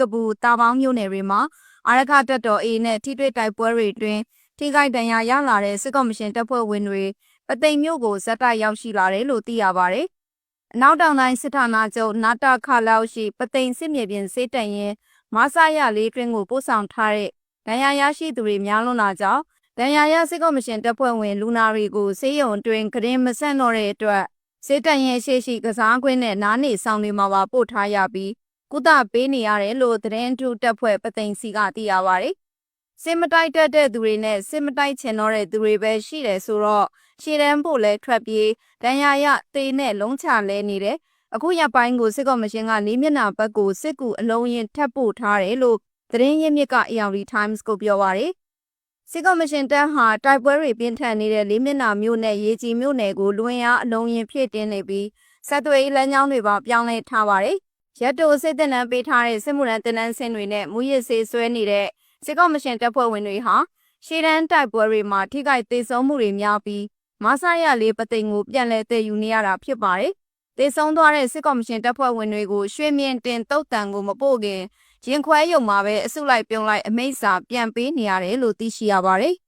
ကပူတာပေါင်းမြို့နယ်တွေမှာအာရခတက်တော် A နဲ့ထိတွေ့တိုက်ပွဲတွေအတွင်းထိခိုက်ဒဏ်ရာရလာတဲ့စစ်ကော်မရှင်တပ်ဖွဲ့ဝင်တွေပသိမ်မြို့ကိုဇက်တိုက်ရောက်ရှိလာတယ်လို့သိရပါတယ်။အနောက်တောင်တိုင်းစစ်ဌာနချုပ်နာတာခလောက်ရှိပသိမ်စစ်မြေပြင်စေးတန်ရင်မဆရလေးတွင်းကိုပို့ဆောင်ထားတဲ့ဒဏ်ရာရရှိသူတွေများလွန်းလာကြောင်းဒဏ်ရာရစစ်ကော်မရှင်တပ်ဖွဲ့ဝင်လူနာတွေကိုစေယုံအတွင်းကရင်မဆန့်တော့တဲ့အတွက်စေတန်ရင်ရှိရှိကစားကွင်းနဲ့နားနေဆောင်တွေမှာပါပို့ထားရပြီး ကုသပေးနေရတယ်လို့သတင်းထူးတပ်ဖွဲ့ပသိမ်စီကသိရပါတယ်။စစ်မတိုက်တက်တဲ့သူတွေနဲ့စစ်မတိုက်ချင်တော့တဲ့သူတွေပဲရှိတယ်ဆိုတော့ရှည်တန်းဖို့လဲထွက်ပြေးဒဏ်ရာရသေနဲ့လုံးချလဲနေတယ်။အခုရက်ပိုင်းကိုစစ်ကော်မရှင်ကလေးမျက်နှာဘက်ကိုစစ်ကူအလုံးရင်ထပ်ပို့ထားတယ်လို့သတင်းရင်းမြစ်က ARD Times ကိုပြောပါတယ်။စစ်ကော်မရှင်တပ်ဟာတိုက်ပွဲတွေပြင်းထန်နေတဲ့လေးမျက်နှာမြို့နယ်ရေကြီးမြို့နယ်ကိုလွင်အားအလုံးရင်ဖြည့်တင်းနေပြီးဆက်သွယ်ရေးလမ်းကြောင်းတွေပါပြောင်းလဲထားပါတယ်။ ရက်တိုစစ်တပ်နန်းပေးထားတဲ့စစ်မှုရန်တင်နန်းစင်တွေနဲ့မူရစ်ဆေးဆွဲနေတဲ့စစ်ကော်မရှင်တပ်ဖွဲ့ဝင်တွေဟာရှေ့တန်းတိုက်ပွဲတွေမှာထိခိုက်သေးဆုံးမှုတွေများပြီးမဆရလေးပသိမ်ကိုပြန်လဲတည်ယူနေရတာဖြစ်ပါတယ်။သေဆုံးသွားတဲ့စစ်ကော်မရှင်တပ်ဖွဲ့ဝင်တွေကိုရွှေမြင့်တင်တုတ်တန်ကိုမပို့ခင်ရင်ခွဲရုံမှာပဲအစုလိုက်ပြုံလိုက်အမိန့်စာပြန်ပေးနေရတယ်လို့သိရှိရပါတယ်။